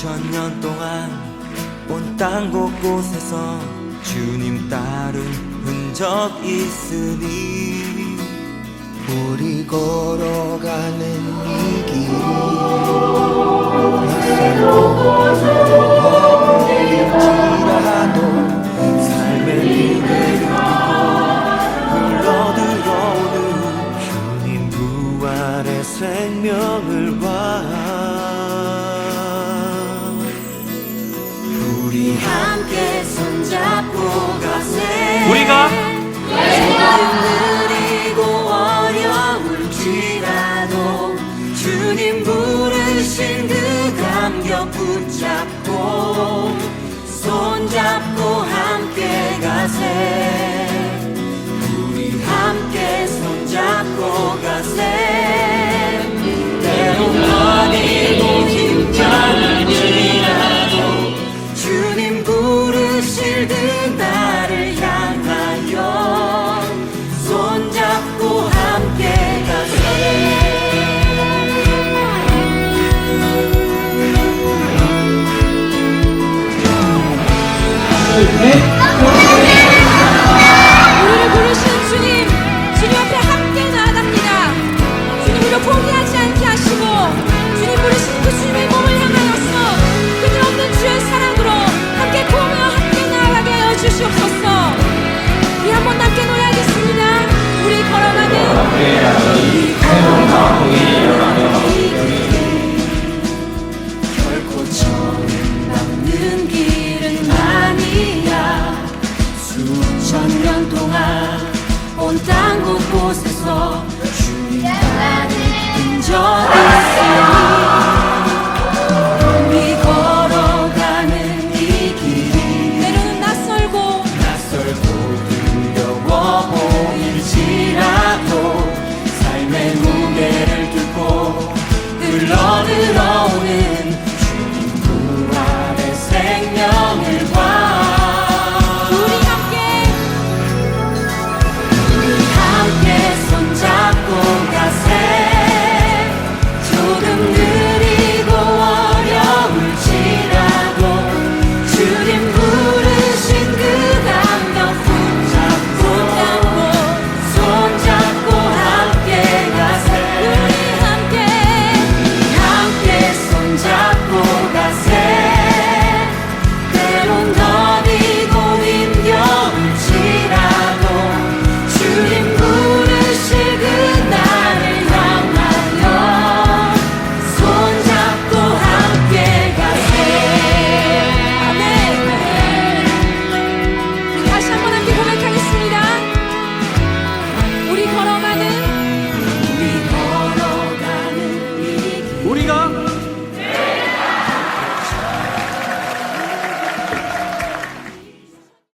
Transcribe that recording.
수천 년 동안 온 땅 곳곳에서 주님 따른 흔적 있으니 우리 걸어가는 이 길이 될지라도 삶의 힘을 느끼고 흘러들어오는 주님 부활의 생명을 봐 함께 손잡고 가세. 우리가 힘들이고 어려울지라도 주님 부르신 그 감격 붙잡고 둘, 셋. Love is Sega.